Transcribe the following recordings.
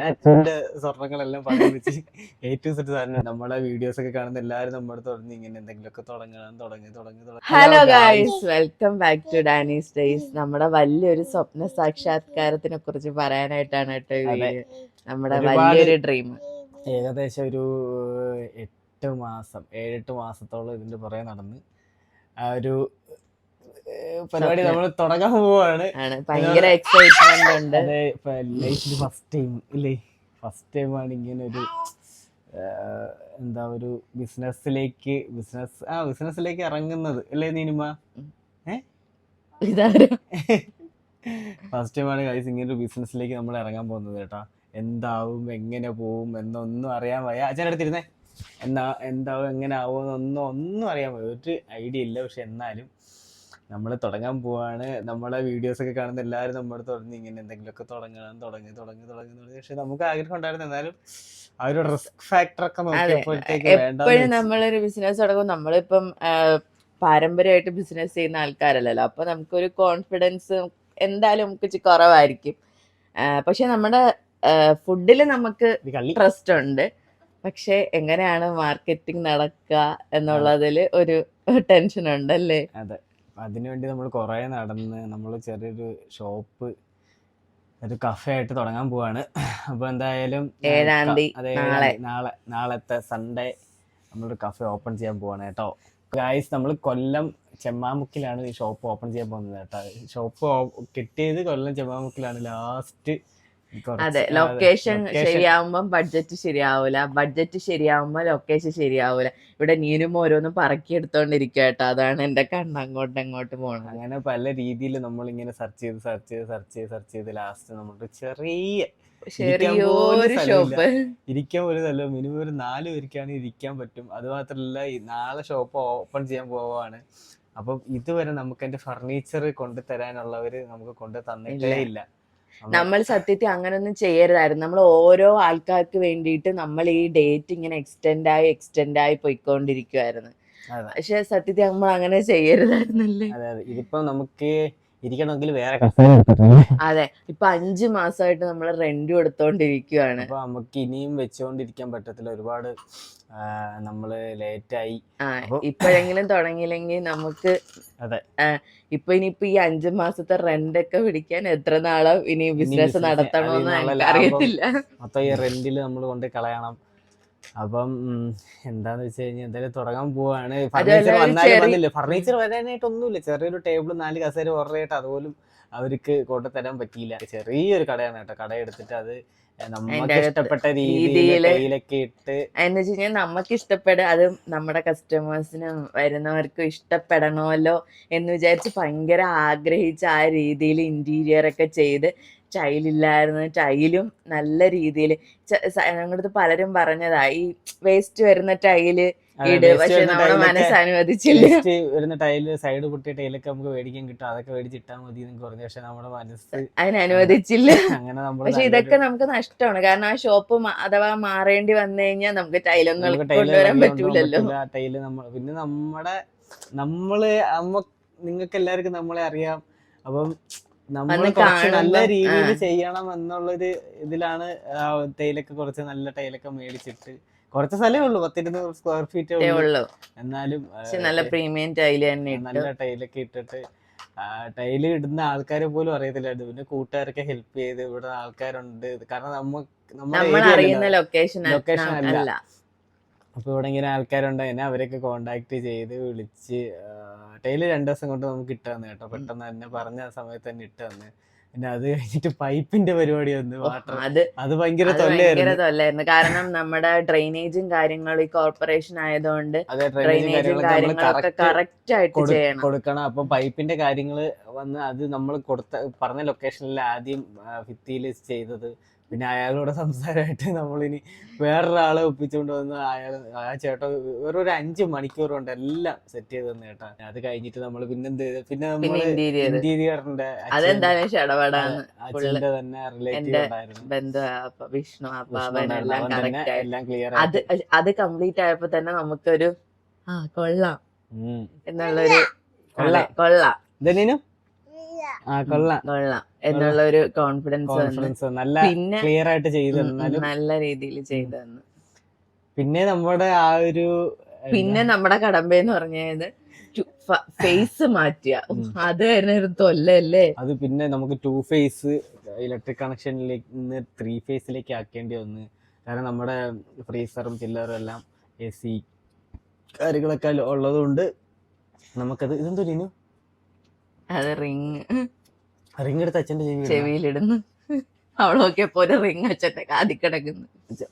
അച്ഛന്റെ സ്വർണങ്ങളെല്ലാം പറഞ്ഞു വെച്ച് എ ടു സെറ്റ് സാധനം നമ്മളെ വീഡിയോസ് ഒക്കെ കാണുന്ന എല്ലാവരും നമ്മുടെ തുടങ്ങി ഇങ്ങനെ എന്തെങ്കിലുമൊക്കെ തുടങ്ങണം തുടങ്ങി തുടങ്ങി hello guys welcome back to Danny's days നമ്മുടെ വലിയൊരു സ്വപ്ന സാക്ഷാത്കാരത്തിനെ കുറിച്ച് പറയാനായിട്ടാണ് കേട്ടോ നമ്മുടെ വലിയൊരു ഡ്രീം ഏകദേശം ഒരു എട്ട് മാസം ഏഴെട്ട് മാസത്തോളം ഇതിന്റെ പുറകെ നടന്ന് ആ ഒരു പരിപാടി നമ്മൾ തുടങ്ങാൻ പോവാണ്. ആണ്. ഭയങ്കര എക്സൈറ്റ്മെന്റ് ഉണ്ട്. ലൈഫിൽ ഫസ്റ്റ് ടൈം ഇല്ലേ? ഫസ്റ്റ് ടൈം ആണ് ഇങ്ങനെ ഒരു എന്താ ഒരു ബിസിനസ്സിലേക്ക് ബിസിനസ് ആ ബിസിനസ്സിലേക്ക് ഇറങ്ങുന്നത് അല്ലേ നീനിമ? ഫസ്റ്റ് ടൈമാണ് ഗൈസ് ഇങ്ങനെ ഒരു ബിസിനസ്സിലേക്ക് നമ്മൾ ഇറങ്ങാൻ പോകുന്നത് കേട്ടോ. എന്താവും എങ്ങനെ പോവും എന്നൊന്നും അറിയാൻ വയ്യ. അച്ഛൻ അടുത്തിരുന്നേ എന്താ എന്താവും എങ്ങനെ ആവും എന്നൊന്നും ഒന്നും അറിയാൻ വയ്യ. ഒരു ഐഡിയ ഇല്ല പക്ഷെ എന്നാലും നമ്മൾ തുടങ്ങാൻ പോവാണ്. നമ്മളെ വീഡിയോസ് ഒക്കെ കാണുന്ന എല്ലാവരും നമ്മുടെ തുടങ്ങി ഇങ്ങനെ എന്തെങ്കിലുമൊക്കെ തുടങ്ങണം തുടങ്ങി തുടങ്ങി തുടങ്ങി തുടങ്ങി. പക്ഷെ നമുക്ക് ആഗ്രഹം ഉണ്ടായിരുന്നു എന്നാലും ആ ഒരു റിസ്ക് ഫാക്ടർ ഒക്കെ നോക്കിയപ്പോഴത്തേക്ക് എപ്പോഴും നമ്മളൊരു ബിസിനസ് തുടങ്ങും. നമ്മളിപ്പം പാരമ്പര്യമായിട്ട് ബിസിനസ് ചെയ്യുന്ന ആൾക്കാരല്ലല്ലോ. അപ്പൊ നമുക്കൊരു കോൺഫിഡൻസ് എന്തായാലും നമുക്ക് കുറവായിരിക്കും. പക്ഷെ നമ്മുടെ ഫുഡിൽ നമുക്ക് ട്രസ്റ്റ് ഉണ്ട്. പക്ഷെ എങ്ങനെയാണ് മാർക്കറ്റിംഗ് നടക്കുക എന്നുള്ളതിൽ ഒരു ടെൻഷൻ ഉണ്ടല്ലേ? അതെ. അതിനുവേണ്ടി നമ്മൾ കുറേ നടന്ന് നമ്മൾ ചെറിയൊരു ഷോപ്പ് ഒരു കഫേ ആയിട്ട് തുടങ്ങാൻ പോവാണ്. അപ്പൊ എന്തായാലും ഏഴാം. തീയതി, നാളെ. നാളത്തെ സൺഡേ നമ്മളൊരു കഫേ ഓപ്പൺ ചെയ്യാൻ പോവാണ് കേട്ടോ. ഗായ്സ് നമ്മൾ കൊല്ലം ചെമ്മാമുക്കിലാണ് ഈ ഷോപ്പ് ഓപ്പൺ ചെയ്യാൻ പോകുന്നത് കേട്ടോ. ഷോപ്പ് കിട്ടിയത് കൊല്ലം ചെമ്മാമുക്കിലാണ് ലാസ്റ്റ് അതെ ലൊക്കേഷൻ ശരിയാവുമ്പം ബഡ്ജറ്റ് ശരിയാവൂല. ബഡ്ജറ്റ് ശരിയാവുമ്പോ ലൊക്കേഷൻ ശരിയാവൂല. ഇവിടെ നീനും ഓരോന്നും പറക്കി എടുത്തോണ്ടിരിക്കുക കേട്ടോ. അതാണ് എന്റെ കണ്ണ് അങ്ങോട്ട് അങ്ങോട്ട് പോണത്. അങ്ങനെ പല രീതിയിൽ നമ്മൾ ഇങ്ങനെ സെർച്ച് ചെയ്ത് സെർച്ച് ചെയ്ത് സെർച്ച് ചെയ്ത് സെർച്ച് ചെയ്ത് ലാസ്റ്റ് നമുക്ക് ചെറിയ ഒരു ചെറിയൊരു ഷോപ്പ് ഇരിക്കാൻ പോലും നല്ല മിനിമം ഒരു നാല് പേർക്കാണ് ഇരിക്കാൻ പറ്റും. അത് മാത്രമല്ല ഈ നാളെ ഷോപ്പ് ഓപ്പൺ ചെയ്യാൻ പോവാണ്. അപ്പം ഇതുവരെ നമുക്ക് എന്റെ ഫർണിച്ചർ കൊണ്ടു തരാനുള്ളവര് നമുക്ക് കൊണ്ടു തന്നിട്ടേ ഇല്ല. നമ്മൾ സത്യത്തിൽ അങ്ങനൊന്നും ചെയ്യരുതായിരുന്നു. നമ്മൾ ഓരോ ആൾക്കാർക്ക് വേണ്ടിയിട്ട് നമ്മൾ ഈ ഡേറ്റ് ഇങ്ങനെ എക്സ്റ്റെൻഡ് ആയി എക്സ്റ്റെൻഡ് ആയി പോയിക്കൊണ്ടിരിക്കുവായിരുന്നു. പക്ഷെ സത്യത്തിൽ നമ്മൾ അങ്ങനെ ചെയ്യരുതായിരുന്നല്ലേ? ഇതിപ്പോ നമുക്ക് ഇരിക്കണമെങ്കിൽ വേറെ കസേര എടുത്തിട്ടുണ്ട് അതെ ഇപ്പൊ അഞ്ചു മാസമായിട്ട് നമ്മൾ റെന്റ് കൊടുത്തോണ്ടിരിക്കുവാണ് അപ്പൊ നമുക്ക് ഇനിയും വെച്ചുകൊണ്ടിരിക്കാൻ പറ്റത്തില്ല. ഒരുപാട് നമ്മൾ ലേറ്റായി ഇപ്പോഴെങ്കിലും തുടങ്ങിയില്ലെങ്കിൽ നമുക്ക് അതെ. ഇപ്പൊ ഇനിയിപ്പൊ ഈ അഞ്ചു മാസത്തെ റെന്റ് ഒക്കെ പിടിക്കാൻ എത്ര നാളോ ഇനി ബിസിനസ് നടത്തണോന്ന് നടത്തണമെന്ന് അറിയത്തില്ല. മൊത്തം ഈ റെന്റിൽ നമ്മൾ കൊണ്ട് കളയണം. അപ്പം എന്താന്ന് വെച്ച് കഴിഞ്ഞാൽ എന്തായാലും തുടങ്ങാൻ പോവാണ്. ഫർണിച്ചർ വന്നാലും വന്നില്ല? ഫർണിച്ചർ വരാനായിട്ടൊന്നുമില്ല ചെറിയൊരു ടേബിൾ നാല് കസേര ഓർഡർ അതുപോലും അവർക്ക് കൊണ്ടുതരാൻ പറ്റിയില്ല. ചെറിയൊരു കടയാണ് കേട്ടോ. കട എടുത്തിട്ട് അത് നമുക്ക് ഇഷ്ടപ്പെട്ട രീതിയിൽ രീതിയിൽ കയ്യിലൊക്കെ ഇട്ട് എന്ന് വെച്ച് കഴിഞ്ഞാൽ നമുക്ക് ഇഷ്ടപ്പെടുക അത് നമ്മുടെ കസ്റ്റമേഴ്സിനും വരുന്നവർക്കും ഇഷ്ടപ്പെടണമല്ലോ എന്ന് വിചാരിച്ച് ഭയങ്കര ആഗ്രഹിച്ച് ആ രീതിയിൽ ഇന്റീരിയർ ഒക്കെ ചെയ്ത് ടൈലില്ലായിരുന്നു ടൈലും നല്ല രീതിയിൽ ഞങ്ങളുടെ പലരും പറഞ്ഞതാ ഈ വേസ്റ്റ് വരുന്ന ടൈൽ അതിനനുവദിച്ചില്ല ഇട്. waste പക്ഷെ വരുന്ന നമ്മുടെ മനസ്സ് അനുവദിച്ചില്ല waste വരുന്ന ടൈൽ സൈഡ് പൊട്ടിയ ടൈലൊക്കെ നമുക്ക് മേടിക്കാൻ കിട്ടും. അതൊക്കെ മതി എന്ന് പറഞ്ഞു പക്ഷെ നമ്മുടെ മനസ്സ് അതിന് അനുവദിച്ചില്ല അങ്ങനെ പക്ഷെ ഇതൊക്കെ നമുക്ക് നഷ്ടമാണ്. കാരണം ആ ഷോപ്പ് അഥവാ മാറേണ്ടി വന്നു കഴിഞ്ഞാൽ നമുക്ക് ടൈലൊന്നും കൊണ്ടുവരാൻ പറ്റൂലല്ലോ. ടൈൽ നമ്മൾ പിന്നെ നമ്മുടെ നമ്മൾ നമ്മ നിങ്ങൾക്ക് എല്ലാവർക്കും നമ്മളെ അറിയാം. അപ്പം നമ്മൾ കുറച്ച് നല്ല രീതിയിൽ. ചെയ്യണം എന്നുള്ളൊരു ഇതിലാണ് തേയിലൊക്കെ കുറച്ച് നല്ല തേയിലൊക്കെ മേടിച്ചിട്ട്. കുറച്ച് സ്ഥലമേ ഉള്ളൂ പത്തിരുന്നൂറ് സ്ക്വയർ ഫീറ്റ് ഉള്ളൂ. എന്നാലും നല്ല പ്രീമിയം ടൈൽ തന്നെ നല്ല ടൈലൊക്കെ ഇട്ടിട്ട് ടൈൽ ഇടുന്ന ആൾക്കാരെ പോലും അറിയത്തില്ലായിരുന്നു പിന്നെ കൂട്ടുകാരൊക്കെ ഹെൽപ്പ് ചെയ്ത് ഇവിടെ ആൾക്കാരുണ്ട്. കാരണം നമ്മ നമ്മൾ അറിയുന്ന ലൊക്കേഷൻ ലൊക്കേഷൻ അല്ല. അല്ല അപ്പൊ ഇവിടെ ഇങ്ങനെ ആൾക്കാരുണ്ട്. അവരൊക്കെ കോണ്ടാക്ട് ചെയ്ത് വിളിച്ച് ടൈൽ രണ്ടു ദിവസം കൊണ്ട് നമുക്ക് ഇട്ട് തന്നെ കേട്ടോ. പെട്ടെന്ന് തന്നെ പറഞ്ഞ സമയത്ത് തന്നെ ഇട്ട് തന്നെ. പിന്നെ അത് കഴിഞ്ഞിട്ട് പൈപ്പിന്റെ പരിപാടി വന്നു വാട്ടർ. അത് അത് ഭയങ്കര തൊല്ലായിരുന്നു കാരണം നമ്മുടെ ഡ്രെയിനേജും കാര്യങ്ങളും ഈ കോർപ്പറേഷൻ ആയതുകൊണ്ട് ഡ്രെയിനേജും കാര്യങ്ങളൊക്കെ കറക്റ്റ് കറക്റ്റ് ആയിട്ട് ചെയ്യണം. കൊടുക്കണം. അപ്പൊ പൈപ്പിന്റെ കാര്യങ്ങൾ വന്ന് അത് നമ്മൾ കൊടുത്ത പറഞ്ഞ ലൊക്കേഷനിൽ ആദ്യം ഭിത്തിയിൽ ചെയ്തത്. പിന്നെ അയാളോട് സംസാരമായിട്ട് നമ്മളിനി വേറൊരാളെ ഒപ്പിച്ചുകൊണ്ട് വന്ന് അയാൾ ആ ചേട്ടൻ ഒരു അഞ്ച് മണിക്കൂർ കൊണ്ട് എല്ലാം സെറ്റ് ചെയ്ത് തന്നെ ചേട്ടാ അത് കഴിഞ്ഞിട്ട് നമ്മൾ ചെയ്ത് പിന്നെ പിന്നെ നമ്മൾ ഇന്റീരിയർ ഇന്റീരിയറിന്റെ അച്ഛന്റെ തന്നെ റിലേറ്റീവ് ഉണ്ടായിരുന്നു. വിഷ്ണു എല്ലാം ക്ലിയർ അത് അത് കംപ്ലീറ്റ് ആയപ്പോ തന്നെ നമുക്കൊരു ആ കൊള്ളാം. എന്നുള്ളൊരു കൊള്ളാം. കൊള്ളാം. ഇതെന്നീനു ആ കൊള്ളാം. കൊള്ളാം. എന്നുള്ള ഒരു കോൺഫിഡൻസ് നല്ല പിന്നെ ക്ലിയർ ആയിട്ട് ചെയ്തു നല്ല രീതിയിൽ ചെയ്തു തന്നു. പിന്നെ നമ്മുടെ ആ ഒരു പിന്നെ നമ്മുടെ കടമ്പയെന്ന് പറഞ്ഞത് ഫേസ് മാറ്റിയ. അത് തന്നെ ഒരു തൊല്ലല്ലേ? അത് പിന്നെ നമുക്ക് ടു ഫേസ് ഇലക്ട്രിക് കണക്ഷനിലേക്ക് നിന്ന് ത്രീ ഫേസിലേക്ക് ആക്കേണ്ടി വന്ന്. കാരണം നമ്മുടെ ഫ്രീസറും ചില്ലറും എല്ലാം എ സി കാര്യങ്ങളൊക്കെ ഉള്ളതുകൊണ്ട് നമുക്കത് ഇതെന്തോ ഇനു അത് റിങ്. റിങ് എടുത്ത് അച്ഛന്റെ ചെവി ചെവിയിലിടുന്നു. അവളൊക്കെ പോലെ റിങ് അച്ഛന്റെ കാതി കിടക്കുന്നു.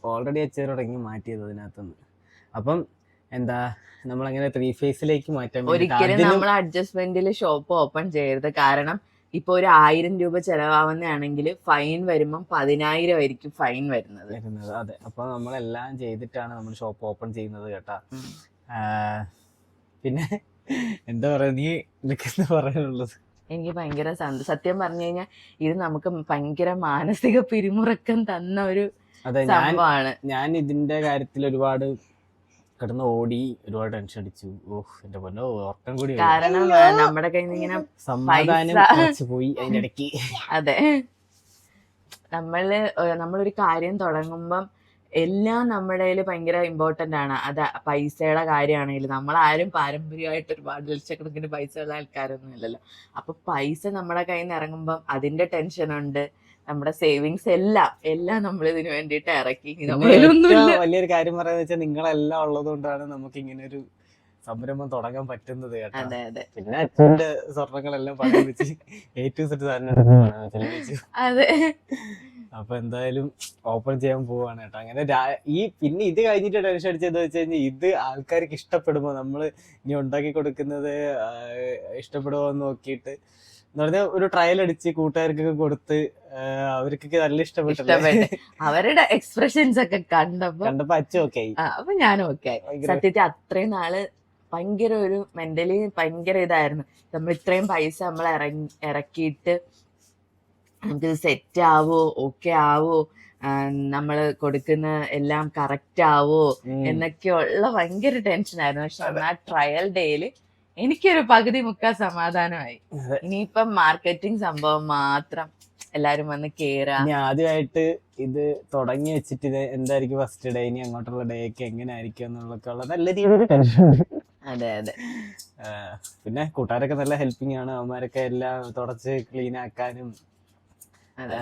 ഓൾറെഡി അച്ഛൻ റിങ് മാറ്റിയത് അതിനകത്തുനിന്ന്. അപ്പം എന്താ നമ്മളങ്ങനെ ത്രീ ഫേസിലേക്ക് മാറ്റാൻ ഒരിക്കലും നമ്മൾ അഡ്ജസ്റ്റ്മെന്റിൽ ഷോപ്പ് ഓപ്പൺ ചെയ്യരുത്. കാരണം ഇപ്പൊ ഒരു ആയിരം രൂപ ചെലവാവുന്നതാണെങ്കിൽ ഫൈൻ വരുമ്പം പതിനായിരം ആയിരിക്കും ഫൈൻ വരുന്നത്. വരുന്നത്. അതെ. അപ്പൊ നമ്മളെല്ലാം ചെയ്തിട്ടാണ് നമ്മൾ ഷോപ്പ് ഓപ്പൺ ചെയ്യുന്നത് കേട്ടാ. പിന്നെ എന്താ പറയാ നീ എന്താ പറയാനുള്ളത്? എനിക്ക് ഭയങ്കര സന്തോഷം. സത്യം പറഞ്ഞു കഴിഞ്ഞാൽ ഇത് നമുക്ക് ഭയങ്കര മാനസിക പിരിമുറക്കം തന്ന ഒരു അതെ ഞാൻ സംഭവമാണ്. ഞാൻ ഇതിന്റെ കാര്യത്തിൽ ഒരുപാട് കിടന്ന് ഓടി ഒരുപാട് ടെൻഷൻ അടിച്ചു. ഓഹ് എന്റെ പൊന്നോ ഓർക്കം കൂടി വരും. കാരണം ആ, നമ്മുടെ കയ്യിൽ നിന്ന് ഇങ്ങനെ സമാധാനം പൈസ- കുറച്ച് പോയി അതിന്റെ ഇടയ്ക്ക് അതെ. നമ്മൾ ഏഹ് നമ്മളൊരു കാര്യം തുടങ്ങുമ്പം എല്ലാം നമ്മുടെ കയ്യിൽ ഭയങ്കര ഇമ്പോർട്ടന്റ് ആണ്. അത് പൈസയുടെ കാര്യമാണെങ്കിലും നമ്മളാരും പാരമ്പര്യമായിട്ട് ഒരുപാട് ലക്ഷക്കണക്കിന് പൈസ ഉള്ള ആൾക്കാരൊന്നും ഇല്ലല്ലോ. അപ്പൊ പൈസ നമ്മുടെ കയ്യിൽ നിന്ന് ഇറങ്ങുമ്പം അതിന്റെ ടെൻഷൻ ഉണ്ട്. നമ്മുടെ സേവിങ്സ് എല്ലാം എല്ലാം നമ്മൾ ഇതിനു വേണ്ടിയിട്ട് ഇറക്കി. വലിയൊരു കാര്യം പറയാന്ന് വെച്ചാൽ നിങ്ങളെല്ലാം ഉള്ളത് കൊണ്ടാണ് നമുക്ക് ഇങ്ങനെ ഒരു സംരംഭം തുടങ്ങാൻ പറ്റുന്നത് കേട്ടോ. അതെ അതെ. പിന്നെ അച്ഛന്റെ സ്വർണങ്ങളെല്ലാം പണം വെച്ച് എ ടു സെറ്റ് സാധനം എടുത്ത് അതെ. അപ്പൊ എന്തായാലും ഓപ്പൺ ചെയ്യാൻ പോവാണ് കേട്ടോ. അങ്ങനെ ഈ പിന്നെ ഇത് കഴിഞ്ഞിട്ട് ടെൻഷൻ അടിച്ചത് വെച്ച് കഴിഞ്ഞാൽ ഇത് ആൾക്കാർക്ക് ഇഷ്ടപ്പെടുമോ നമ്മൾ ഇനി ഉണ്ടാക്കി കൊടുക്കുന്നത് ഇഷ്ടപ്പെടുമോ എന്ന് നോക്കിയിട്ട് എന്ന് പറഞ്ഞാൽ ഒരു ട്രയൽ അടിച്ച് കൂട്ടുകാർക്കൊക്കെ കൊടുത്ത് അവർക്കൊക്കെ നല്ല ഇഷ്ടപ്പെട്ടു ഇഷ്ടപ്പെട്ട്. അവരുടെ എക്സ്പ്രഷൻസ് ഒക്കെ കണ്ടപ്പോ കണ്ടപ്പോ അച്ഛൻ ഓക്കെ ആയി. അപ്പൊ ഞാനും ഓക്കെ ആയി. സത്യത്തിൽ അത്രയും നാൾ ഭയങ്കര ഒരു മെന്റലി ഭയങ്കര ഇതായിരുന്നു. നമ്മൾ ഇത്രയും പൈസ നമ്മൾ ഇറങ്ങി ഇറക്കിയിട്ട് നമുക്കിത് സെറ്റ് ആവോ ഓക്കെ ആവോ നമ്മൾ കൊടുക്കുന്ന എല്ലാം കറക്റ്റ് ആവോ. എന്നൊക്കെയുള്ള ഭയങ്കര ടെൻഷൻ ആയിരുന്നു. പക്ഷെ ആ ട്രയൽ ഡേയിൽ എനിക്കൊരു പകുതി മുക്കാൽ സമാധാനമായി. ഇനിയിപ്പം മാർക്കറ്റിംഗ് സംഭവം മാത്രം എല്ലാരും വന്ന് കേറാ. ഞാൻ ആദ്യമായിട്ട് ഇത് തുടങ്ങി വെച്ചിട്ട് ഇത് എന്തായിരിക്കും ഫസ്റ്റ് ഡേ ഇനി അങ്ങോട്ടുള്ള ഡേ ഒക്കെ എങ്ങനെയായിരിക്കും എന്നുള്ളൊക്കെ ഉള്ള നല്ല രീതിയിൽ ടെൻഷൻ അതെ അതെ. പിന്നെ കൂട്ടുകാരൊക്കെ നല്ല ഹെൽപ്പിംഗ് ആണ്. അവന്മാരൊക്കെ എല്ലാം തുടച്ച് ക്ലീൻ ആക്കാനും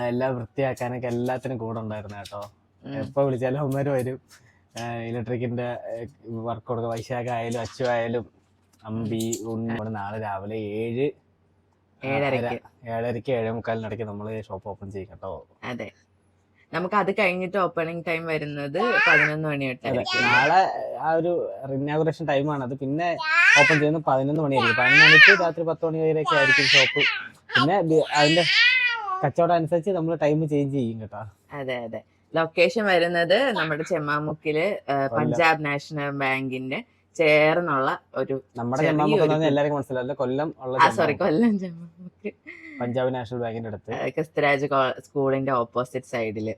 എല്ലാം വൃത്തിയാക്കാനൊക്കെ എല്ലാത്തിനും കൂടെ ഉണ്ടായിരുന്നു കേട്ടോ. എപ്പോ വിളിച്ചാലും അമ്മമാര് വരും. ഇലക്ട്രിക്കിന്റെ വർക്ക് കൊടുക്കുക വൈശാഖ ആയാലും അച്ചു ആയാലും അമ്പി ഉണ്ണി നാളെ രാവിലെ ഏഴ് ഏഴരക്ക്. ഏഴേ മുക്കാലിനിടയ്ക്ക് നമ്മൾ ഷോപ്പ് ഓപ്പൺ ചെയ്യും കേട്ടോ. അതെ. നമുക്ക് അത് കഴിഞ്ഞിട്ട് ഓപ്പണിംഗ് ടൈം വരുന്നത് പതിനൊന്ന് മണി തൊട്ടായിരിക്കും നാളെ ആ ഒരു ഇനാഗുറേഷൻ ടൈമാണ് അത് പിന്നെ ഓപ്പൺ ചെയ്യുന്നത് പതിനൊന്ന് മണിയായിരിക്കും. പതിനൊന്ന് മണിക്ക് രാത്രി പത്ത് മണി വരെയൊക്കെ ആയിരിക്കും ഷോപ്പ് പിന്നെ അതിന്റെ കച്ചവടം അനുസരിച്ച് നമ്മൾ ടൈം ചേഞ്ച് ചെയ്യും കേട്ടോ. അതെ അതെ. ലൊക്കേഷൻ വരുന്നത് നമ്മുടെ ചെമ്മാമുക്കിൽ പഞ്ചാബ് നാഷണൽ ബാങ്കിന്റെ ചേർന്നുള്ള ഒരു നമ്മുടെ ചെമ്മാമുക്ക്. എല്ലാവർക്കും മനസ്സിലാവില്ല കൊല്ലം ഉള്ള സോറി കൊല്ലം ചെമ്മാമുക്ക്. പഞ്ചാബ് നാഷണൽ ബാങ്കിന്റെ അടുത്ത്. ക്രിസ്തുരാജ് സ്കൂളിന്റെ ഓപ്പോസിറ്റ് സൈഡിൽ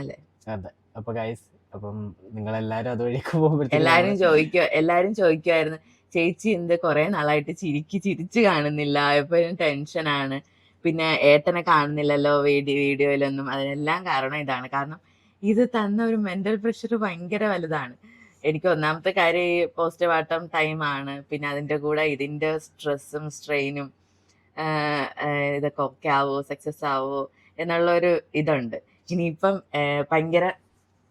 അല്ലേ? അതെ. അപ്പൊ ഗൈസ് അപ്പം നിങ്ങൾ എല്ലാരും അതുവഴിക്ക് പോകുമ്പോഴത്തേക്കും എല്ലാരും ചോദിക്കുക എല്ലാരും ചോദിക്കുമായിരുന്നു ചേച്ചി എന്ത് കുറെ നാളായിട്ട് ചിരിക്ക് ചിരിച്ചു കാണുന്നില്ല. എപ്പോഴും ടെൻഷനാണ് പിന്നെ ഏട്ടനെ കാണുന്നില്ലല്ലോ വീഡിയോ വീഡിയോയിലൊന്നും. അതിനെല്ലാം കാരണം ഇതാണ്. കാരണം ഇത് തന്ന ഒരു മെന്റൽ പ്രഷർ ഭയങ്കര വലുതാണ്. എനിക്ക് ഒന്നാമത്തെ കാര്യം ഈ പോസ്റ്റ് പാർട്ടം ടൈമാണ് പിന്നെ അതിന്റെ കൂടെ ഇതിന്റെ സ്ട്രെസ്സും സ്ട്രെയിനും ഇതൊക്കെ ഒക്കെ ആവോ സക്സസ് ആവോ എന്നുള്ള ഒരു ഇതുണ്ട്. ഇനിയിപ്പം ഭയങ്കര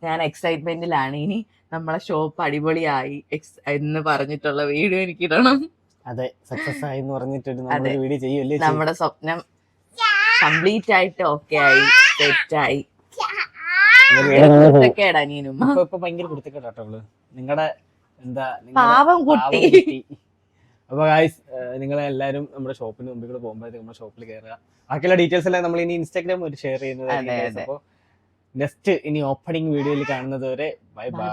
ഞാൻ എക്സൈറ്റ്മെന്റിലാണ് ഇനി നമ്മളെ ഷോപ്പ് അടിപൊളിയായി. എക്സ് എന്ന് പറഞ്ഞിട്ടുള്ള വീഡിയോ എനിക്ക് ഇടണം. അതെ സക്സസ് ആയി എന്ന് പറഞ്ഞിട്ട് നമ്മുടെ സ്വപ്നം കംപ്ലീറ്റ് ആയിട്ട് ഓക്കെ ആയി തെറ്റായി ആയി. ഒക്കെ അനിയനും ഇപ്പൊ ഇപ്പൊ ഭയങ്കര അവൾ. നിങ്ങളുടെ എന്താ നിങ്ങടെ പാവം പാവം കുട്ടി. കുട്ടി. അപ്പൊ ഗായ്സ് നിങ്ങളെ എല്ലാരും നമ്മുടെ ഷോപ്പിന് മുമ്പിൽ കൂടെ പോകുമ്പോഴത്തേക്ക് നമ്മുടെ ഷോപ്പിൽ കയറുക ബാക്കിയുള്ള ഡീറ്റെയിൽസ് എല്ലാം നമ്മൾ ഇനി ഇൻസ്റ്റാഗ്രാം ഒരു ഷെയർ ചെയ്യുന്നത് അതെ. അപ്പൊ നെക്സ്റ്റ് ഇനി ഓപ്പണിംഗ് വീഡിയോയിൽ കാണുന്നത് വരെ ബൈ ബൈ.